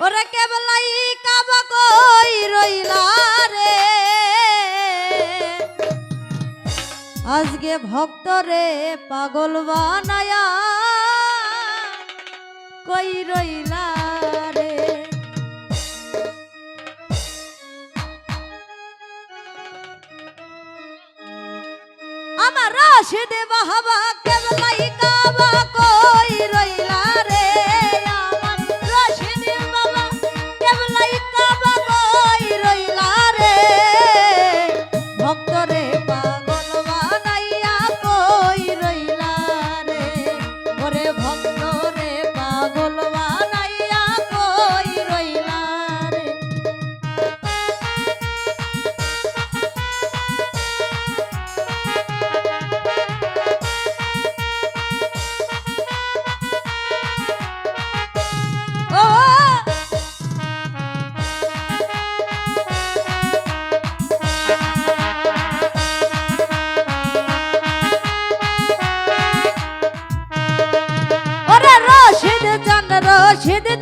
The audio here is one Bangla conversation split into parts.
ওরে কেবলাই আজকে ভক্ত রে? পাগল বানায়া কই রইলা রে? আমার রাশিদ বাহাবা কেবলাই কাবা কই 觉得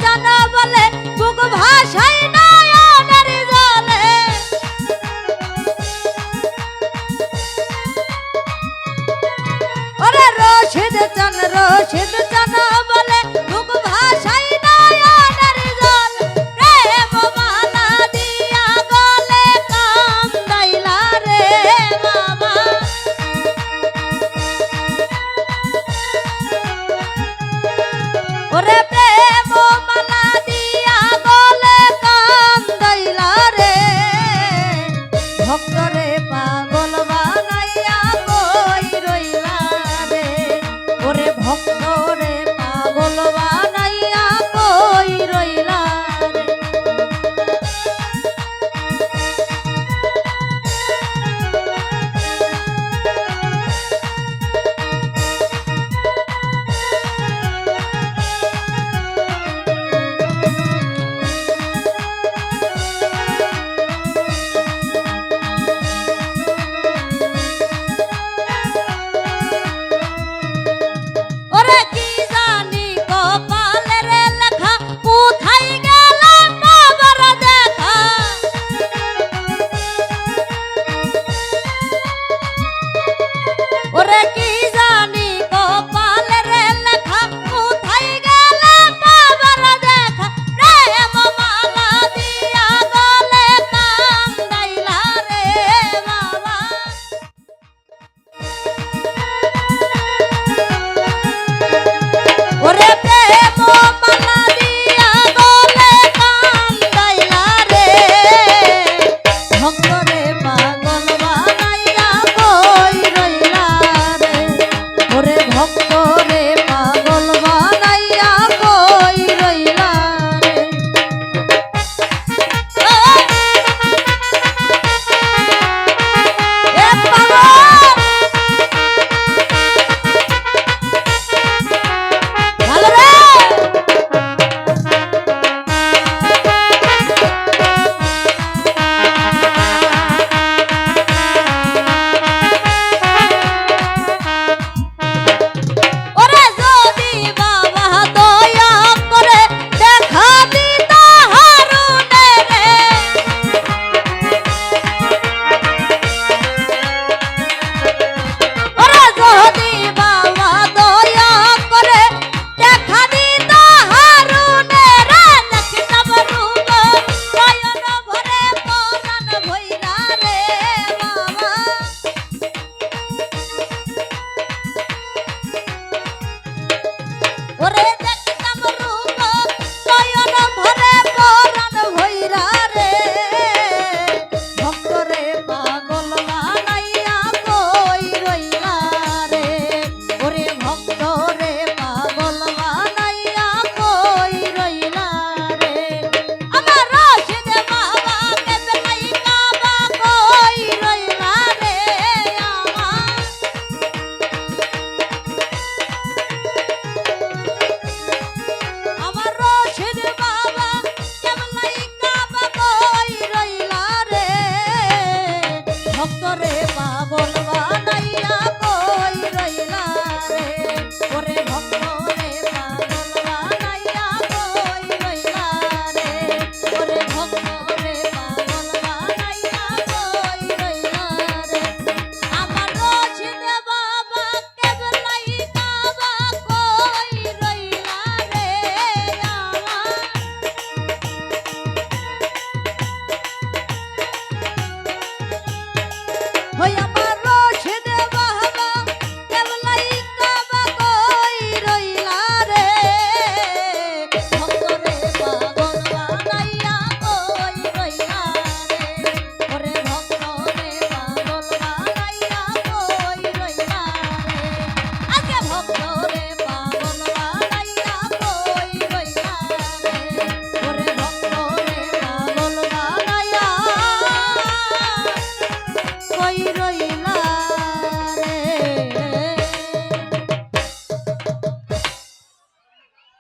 করে পা মো মানা ভক্তরে পাবো